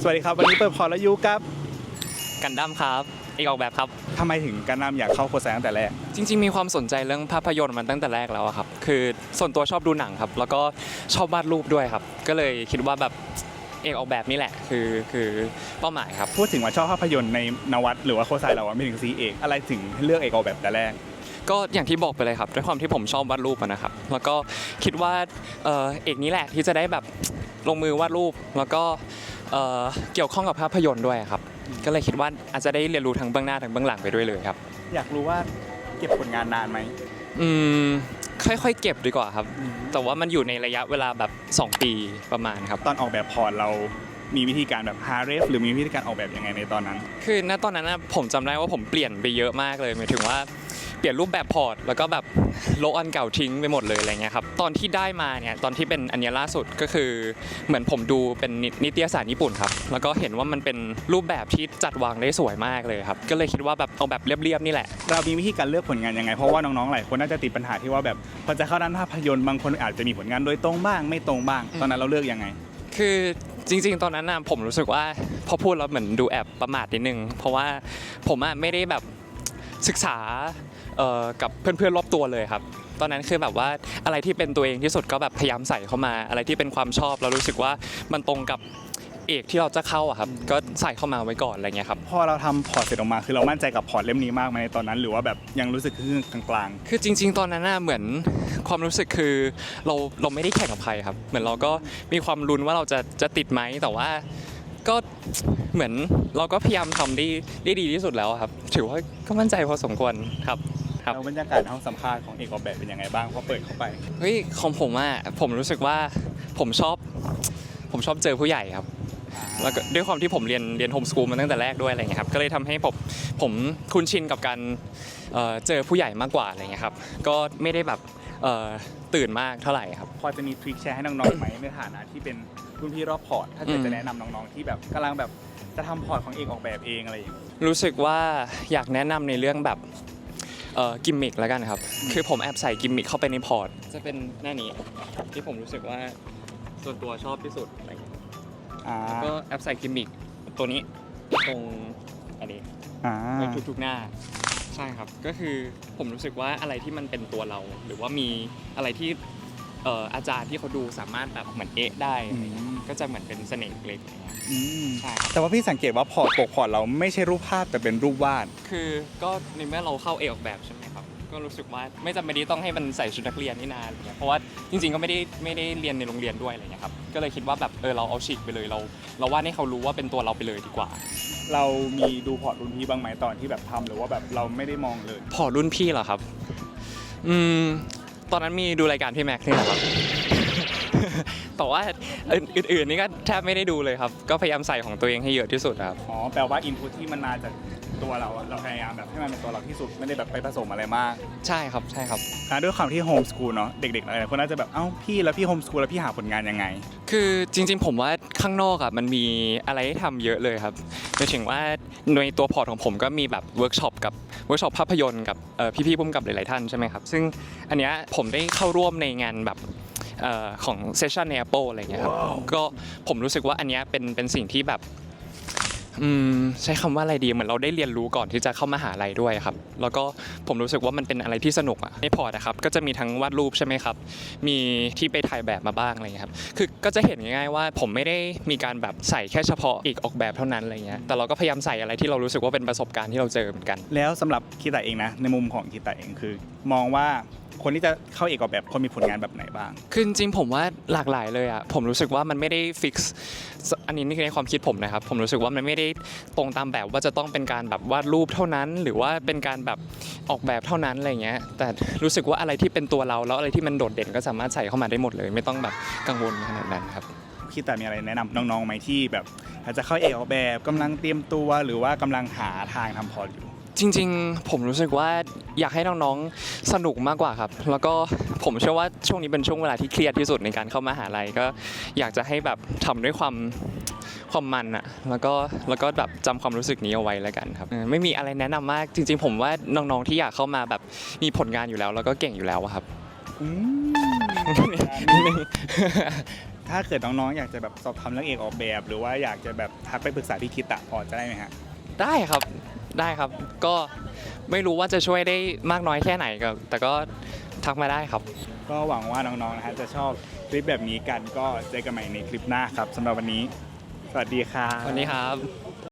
สวัสดีครับ วันนี้เปิดพอร์ตแล้วอยูกับกันดั้มครับเอกออกแบบครับ ทำไมถึงการนำอยากเข้าโฆษณาตั้งแต่แรก จริง ๆ มีความสนใจเรื่องภาพยนตร์มันตั้งแต่แรกแล้วอะครับ คือส่วนตัวชอบดูหนังครับ แล้วก็ชอบวาดรูปด้วยครับ ก็เลยคิดว่าแบบเอกออกแบบนี่แหละ คือคือเป้าหมายครับ พูดถึงว่าชอบภาพยนตร์ในนวัตหรือว่าโฆษณาเราอะไม่ถึงซีเอกอะไรถึงเลือกเอกออกแบบแต่แรก ก็อย่างที่บอกไปเลยครับด้วยความที่ผมชอบวาดรูปอะนะครับ แล้วก็คิดว่าเอ่อเอกนี้แหละที่จะได้แบบลงมือวาดรูป แล้วก็ เอ่อเกี่ยวข้องกับภาพยนตร์ด้วยครับ ก็เลยคิดว่าอาจจะได้เรียนรู้ทั้งเบื้องหน้าทั้งเบื้องหลังไปด้วยเลยครับ อยากรู้ว่าเก็บผลงานนานไหม อืมค่อยๆ เก็บดีกว่าครับแต่ว่ามันอยู่ในระยะเวลาแบบ 2 ปีประมาณครับ ตอนออกแบบพอร์ตเรามีวิธีการแบบหาเรฟหรือมีวิธีการออกแบบยังไงในตอนนั้น คือณตอนนั้นนะผมจำได้ว่าผมเปลี่ยนไปเยอะมากเลยหมายถึงว่าเปลี่ยนรูปแบบพอร์ตแล้วก็แบบโละอันเก่าทิ้งไปหมดเลยอะไรเงี้ยครับตอนที่ได้มาเนี่ยตอนที่เป็นอันเนี้ยล่าสุดก็คือเหมือนผมดูเป็นนินิตยสารญี่ปุ่นครับแล้วก็เห็นว่ามันเป็นรูปแบบที่จัดวางได้สวยมากเลยครับก็เลยคิดว่าแบบเอาแบบเรียบๆนี่แหละเรามีวิธีการเลือกผลงานยังไงเพราะว่าน้องๆหลายคนน่าจะติดปัญหาที่ว่าแบบพอจะเข้าด้านภาพยนตร์บางคนอาจจะมีผลงานโดยตรงบ้างไม่ตรงบ้าง ตอนนั้นเราเลือกยังไง คือจริง ๆ ตอนนั้นนะผมรู้สึกว่าพอพูดแล้วเหมือนดูแอบประมาทนิดนึง เพราะว่าผมอะไม่ได้แบบ ศึกษาเอ่อกับเพื่อนๆรอบตัวเลยครับ ตอนนั้นคือแบบว่าอะไรที่เป็นตัวเองที่สุดก็แบบพยายามใส่เข้ามา อะไรที่เป็นความชอบแล้วรู้สึกว่ามันตรงกับเอกที่เราจะเข้าอะครับก็ใส่เข้ามาไว้ก่อนอะไรเงี้ยครับพอเราทำพอร์ตเสร็จออกมาคือเรามั่นใจกับพอร์ตเล่มนี้มากไหมในตอนนั้น หรือว่าแบบยังรู้สึกครึ่งๆกลางคือจริง ๆ ตอนนั้นน่ะเหมือนความรู้สึกคือเราเราไม่ได้แข่งกับใครครับ เหมือนเราก็มีความลุ้นว่าเราจะจะติดไหมแต่ว่า ก็เหมือนเราก็พยายามทำได้ได้ดีที่สุดแล้วครับ ถือว่าก็มั่นใจพอสมควรครับๆครับแล้วบรรยากาศในห้องสัมภาษณ์ของเอกออกแบบเป็นยังไงบ้างพอเปิดเข้าไปเฮ้ยของผมอะผมรู้สึกว่าผมชอบ ผมชอบเจอผู้ใหญ่ครับแล้วก็ด้วยความที่ผมเรียนเรียนโฮมสกูลมาตั้งแต่แรกด้วยอะไรเงี้ยครับก็เลยทำให้ผมผมคุ้นชินกับการเอ่อเจอผู้ใหญ่มากกว่าอะไรเงี้ยครับก็ไม่ได้แบบ เอ่อตื่นมากเท่าไหร่ครับ พอจะมีทริคแชร์ให้น้องๆไหมในฐานะที่เป็นรุ่นพี่รอบพอร์ต ถ้าเกิดอืม จะแนะนำน้องๆที่แบบกำลังแบบจะทำพอร์ตของเอกออกแบบเองอะไรอย่างเงี้ย รู้สึกว่าอยากแนะนำในเรื่องแบบเอ่อกิมมิคแล้วกันครับ คือผมแอบใส่กิมมิคเข้าไปในพอร์ต จะเป็นหน้านี้ที่ผมรู้สึกว่าส่วนตัวชอบที่สุดอะไรเงี้ยอ่าก็แอบใส่กิมมิคตัวนี้ตรงอันนี้อ่าในทุกๆหน้า ใช่ครับ ก็คือผมรู้สึกว่าอะไรที่มันเป็นตัวเรา หรือว่ามีอะไรที่เอ่ออาจารย์ที่เขาดูสามารถแบบเหมือนเอ๊ะได้อะไรเงี้ยก็จะเหมือนเป็นเสน่ห์เล็กๆอะไรเงี้ยอืมใช่ครับ แต่ว่าพี่สังเกตว่าพอร์ตปกพอร์ตเราไม่ใช่รูปภาพแต่เป็นรูปวาด คือก็ในเมื่อเราเข้าเอกออกแบบใช่ไหมครับ ก็รู้สึกว่าไม่จำเป็นที่ต้องให้มันใส่ชุดนักเรียนนี่นานอะไรเงี้ยเพราะว่าจริงๆก็ไม่ได้ไม่ได้เรียนในโรงเรียนด้วยอะไรเงี้ยครับก็เลยคิดว่าแบบเออเราเอาฉีกไปเลยเรา เราวาดให้เขารู้ว่าเป็นตัวเราไปเลยดีกว่า เรามีดูพอร์ตรุ่นพี่บ้างไหมตอนที่แบบทำหรือว่าแบบเราไม่ได้มองเลย พอรุ่นพี่เหรอครับ อืม ตอนนั้นมีดูรายการพี่แม็กซ์นี่แหละครับ แต่ว่าอื่นๆนี่ก็แทบไม่ได้ดูเลยครับ ก็พยายามใส่ของตัวเองให้เยอะที่สุดครับ อ๋อ แปลว่าอินพุตที่มันมาจากตัวเราอะเราพยายามแบบให้มันเป็นตัวเราที่สุด ไม่ได้แบบไปผสมอะไรมากใช่ครับใช่ครับอะด้วยความที่โฮมสกูลเนาะ เด็กๆหลายๆคนน่าจะแบบ เอ้าพี่แล้วพี่โฮมสกูลแล้วพี่หาผลงานยังไง คือจริงๆ ผมว่าข้างนอกอะมันมีอะไรให้ทำเยอะเลยครับหมายถึงว่าในตัวพอร์ตของผมก็มีแบบเวิร์กช็อปกับเวิร์กช็อปภาพยนตร์กับเอ่อพี่ๆพุ่มกับหลายๆท่านใช่ไหมครับ ซึ่งอันเนี้ยผมได้เข้าร่วมในงานแบบ เอ่อของเซสชันใน Apple อะไรเงี้ยครับก็ผมรู้สึกว่าอันเนี้ยเป็นเป็นสิ่งที่แบบอืมใช้คำว่าอะไรดีเหมือนเราได้เรียนรู้ก่อนที่จะเข้ามหาลัยด้วยครับ แล้วก็ผมรู้สึกว่ามันเป็นอะไรที่สนุกอะในพอร์ตนะครับก็จะมีทั้งวาดรูปใช่ไหมครับ มีที่ไปถ่ายแบบมาบ้างอะไรเงี้ยครับคือก็จะเห็นง่ายๆว่าผมไม่ได้มีการแบบใส่แค่เฉพาะอีกออกแบบเท่านั้นอะไรเงี้ยแต่เราก็พยายามใส่อะไรที่เรารู้สึกว่าเป็นประสบการณ์ที่เราเจอเหมือนกัน แล้วสำหรับคิตาเองนะ ในมุมของคิตาเองคือ มองว่า คนที่จะเข้าเอกออกแบบคนมีผลงานแบบไหนบ้าง คือจริงๆผมว่าหลากหลายเลยอะผมรู้สึกว่ามันไม่ได้ฟิกซ์อันนี้นี่คือในความคิดผมนะครับ ผมรู้สึกว่ามันไม่ได้ตรงตามแบบว่าจะต้องเป็นการแบบวาดรูปเท่านั้น หรือว่าเป็นการแบบออกแบบเท่านั้นอะไรเงี้ย แต่รู้สึกว่าอะไรที่เป็นตัวเราแล้วอะไรที่มันโดดเด่นก็สามารถใส่เข้ามาได้หมดเลย ไม่ต้องแบบกังวลขนาดนั้นครับคิตามีอะไรแนะนำน้องๆไหมที่แบบอาจจะเข้าเอกออกแบบกำลังเตรียมตัวหรือว่ากำลังหาทางทำพอร์ตอยู่ จริงๆ ผมรู้สึกว่าอยากให้น้องๆ สนุกมากกว่าครับ แล้วก็ผมเชื่อว่าช่วงนี้เป็นช่วงเวลาที่เครียดที่สุดในการเข้ามหาลัยก็อยากจะให้แบบทำด้วยความความมันอะแล้วก็แล้วก็แบบจำความรู้สึกนี้เอาไว้แล้วกันครับเออไม่มีอะไรแนะนำมากจริง ๆ ผมว่าน้องๆที่อยากเข้ามาแบบมีผลงานอยู่แล้ว แล้วก็เก่งอยู่แล้วอะครับอืมถ้าเกิดน้องๆอยากจะแบบสอบทำเรื่องเอกออกแบบ หรือว่าอยากจะแบบทักไปปรึกษาพี่คิดอะพอจะได้ไหมฮะได้ครับ ได้ครับ ก็ไม่รู้ว่าจะช่วยได้มากน้อยแค่ไหนก็แต่ก็ทักมาได้ครับ ก็หวังว่าน้องๆนะฮะจะชอบคลิปแบบนี้กันก็เจอกันใหม่ในคลิปหน้าครับสำหรับวันนี้ สวัสดีครับ วันนี้ครับ